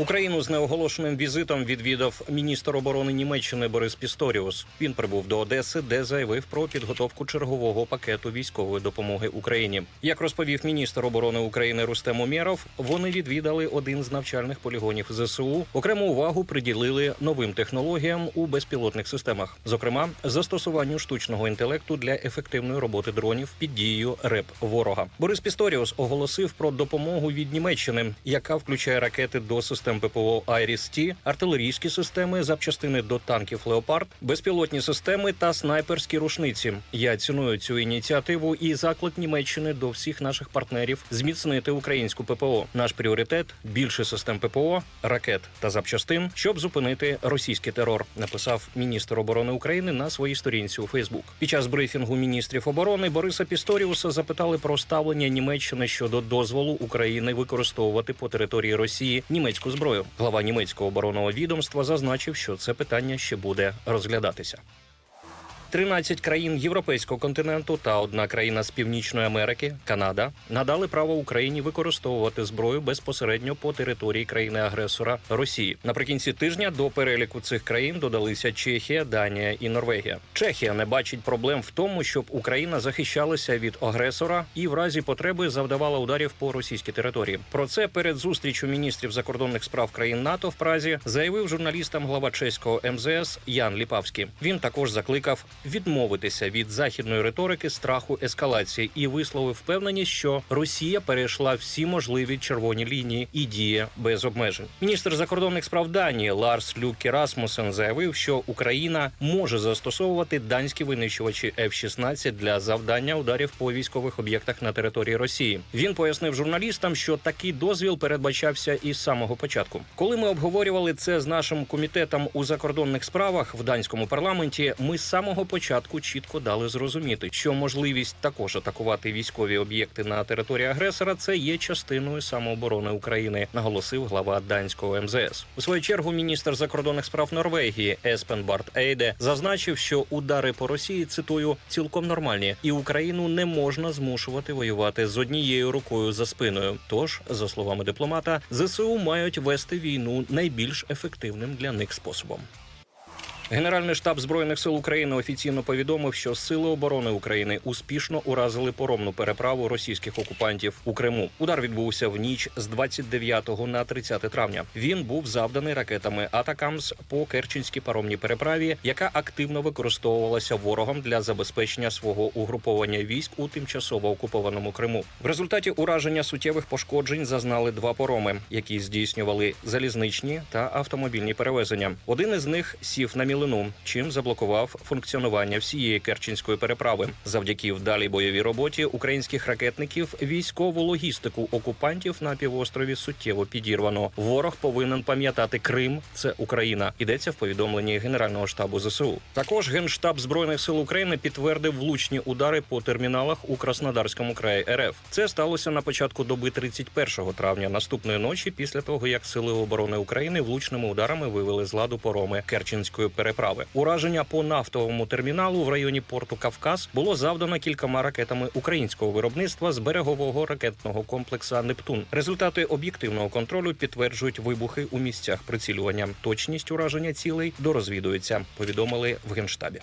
Україну з неоголошеним візитом відвідав міністр оборони Німеччини Борис Пісторіус. Він прибув до Одеси, де заявив про підготовку чергового пакету військової допомоги Україні. Як розповів міністр оборони України Рустем Умєров, вони відвідали один з навчальних полігонів ЗСУ. Окрему увагу приділили новим технологіям у безпілотних системах, зокрема застосуванню штучного інтелекту для ефективної роботи дронів під дією РЕП ворога. Борис Пісторіус оголосив про допомогу від Німеччини, яка включає ракети до систем ППО «Айріс-Т», артилерійські системи, запчастини до танків Леопард, безпілотні системи та снайперські рушниці. Я ціную цю ініціативу і заклик Німеччини до всіх наших партнерів зміцнити українську ППО. Наш пріоритет більше систем ППО, ракет та запчастин, щоб зупинити російський терор. Написав міністр оборони України на своїй сторінці у Фейсбук. Під час брифінгу міністрів оборони Бориса Пісторіуса запитали про ставлення Німеччини щодо дозволу України використовувати по території Росії німецьку зброю. Глава німецького оборонного відомства зазначив, що це питання ще буде розглядатися. 13 країн європейського континенту та одна країна з Північної Америки, Канада, надали право Україні використовувати зброю безпосередньо по території країни-агресора Росії. Наприкінці тижня до переліку цих країн додалися Чехія, Данія і Норвегія. Чехія не бачить проблем в тому, щоб Україна захищалася від агресора і в разі потреби завдавала ударів по російській території. Про це перед зустрічю міністрів закордонних справ країн НАТО в Празі заявив журналістам глава чеського МЗС Ян Ліпавський. Він також закликав відмовитися від західної риторики страху ескалації і висловив впевненість, що Росія перейшла всі можливі червоні лінії і діє без обмежень. Міністр закордонних справ Данії Ларс Люке Расмусен заявив, що Україна може застосовувати данські винищувачі F-16 для завдання ударів по військових об'єктах на території Росії. Він пояснив журналістам, що такий дозвіл передбачався із самого початку. Коли ми обговорювали це з нашим комітетом у закордонних справах в данському парламенті, ми з самого початку чітко дали зрозуміти, що можливість також атакувати військові об'єкти на території агресора це є частиною самооборони України, наголосив глава данського МЗС. У свою чергу міністр закордонних справ Норвегії Еспен Барт Ейде зазначив, що удари по Росії цитую цілком нормальні, і Україну не можна змушувати воювати з однією рукою за спиною. Тож, за словами дипломата, ЗСУ мають вести війну найбільш ефективним для них способом. Генеральний штаб збройних сил України офіційно повідомив, що сили оборони України успішно уразили поромну переправу російських окупантів у Криму. Удар відбувся в ніч з 29 на 30 травня. Він був завданий ракетами Атакамс по Керченській паромній переправі, яка активно використовувалася ворогом для забезпечення свого угруповання військ у тимчасово окупованому Криму. В результаті ураження суттєвих пошкоджень зазнали два пороми, які здійснювали залізничні та автомобільні перевезення. Один із них сів на мілину, чим заблокував функціонування всієї Керченської переправи. Завдяки вдалій бойовій роботі українських ракетників військову логістику окупантів на півострові суттєво підірвано. Ворог повинен пам'ятати Крим це Україна. Йдеться в повідомленні Генерального штабу ЗСУ. Також генштаб збройних сил України підтвердив влучні удари по терміналах у Краснодарському краї РФ. Це сталося на початку доби 31 травня наступної ночі, після того як сили оборони України влучними ударами вивели з ладу пороми Керченської переправи. Ураження по нафтовому терміналу в районі порту Кавказ було завдано кількома ракетами українського виробництва з берегового ракетного комплекса Нептун. Результати об'єктивного контролю підтверджують вибухи у місцях прицілювання. Точність ураження цілей дорозвідується. Повідомили в генштабі.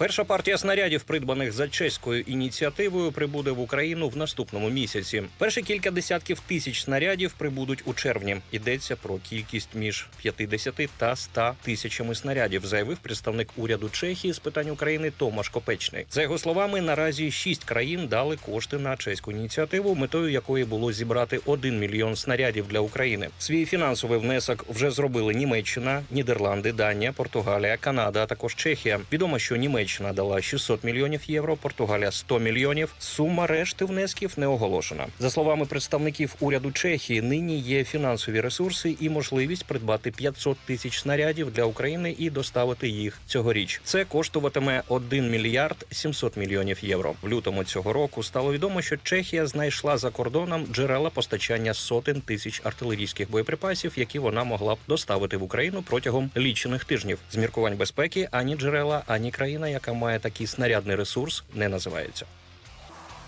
Перша партія снарядів, придбаних за чеською ініціативою, прибуде в Україну в наступному місяці. Перші кілька десятків тисяч снарядів прибудуть у червні. Йдеться про кількість між 50 та 100 тисячами снарядів, заявив представник уряду Чехії з питань України Томаш Копечний. За його словами, наразі шість країн дали кошти на чеську ініціативу, метою якої було зібрати 1 мільйон снарядів для України. Свій фінансовий внесок вже зробили Німеччина, Нідерланди, Данія, Португалія, Канада, а також Чехія. Відомо, що Німеччина дала 600 мільйонів євро, Португалія 100 мільйонів. Сума решти внесків не оголошена. За словами представників уряду Чехії, нині є фінансові ресурси і можливість придбати 500 тисяч снарядів для України і доставити їх цьогоріч. Це коштуватиме 1 мільярд 700 мільйонів євро. В лютому цього року стало відомо, що Чехія знайшла за кордоном джерела постачання сотень тисяч артилерійських боєприпасів, які вона могла б доставити в Україну протягом лічених тижнів. З міркувань безпеки ані джерела, ані країна, яка має такий снарядний ресурс, не називаються.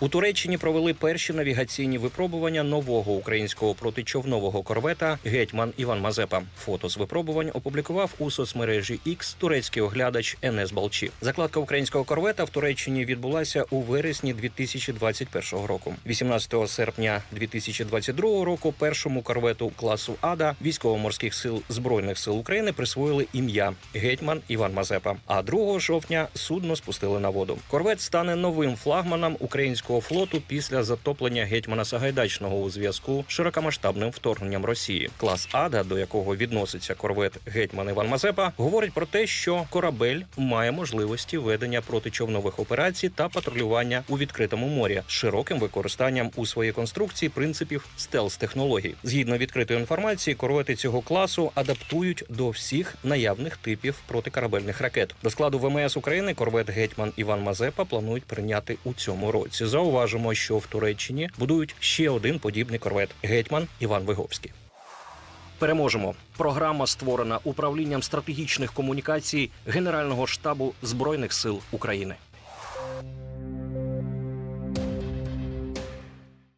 У Туреччині провели перші навігаційні випробування нового українського протичовнового корвета Гетьман Іван Мазепа. Фото з випробувань опублікував у соцмережі X турецький оглядач Енес Балчі. Закладка українського корвета в Туреччині відбулася у вересні 2021 року. 18 серпня 2022 року першому корвету класу Ада військово-морських сил збройних сил України присвоїли ім'я Гетьман Іван Мазепа. А 2 жовтня судно спустили на воду. Корвет стане новим флагманом українського флоту після затоплення гетьмана Сагайдачного у зв'язку з широкомасштабним вторгненням Росії. Клас Ада, до якого відноситься корвет Гетьман Іван Мазепа, говорить про те, що корабель має можливості ведення протичовнових операцій та патрулювання у відкритому морі з широким використанням у своїй конструкції принципів стелс-технологій. Згідно відкритої інформації, корвети цього класу адаптують до всіх наявних типів протикорабельних ракет. До складу ВМС України корвет Гетьман Іван Мазепа планують прийняти у цьому році. Зауважимо, що в Туреччині будують ще один подібний корвет Гетьман Іван Виговський. Переможемо. Програма створена управлінням стратегічних комунікацій Генерального штабу збройних сил України.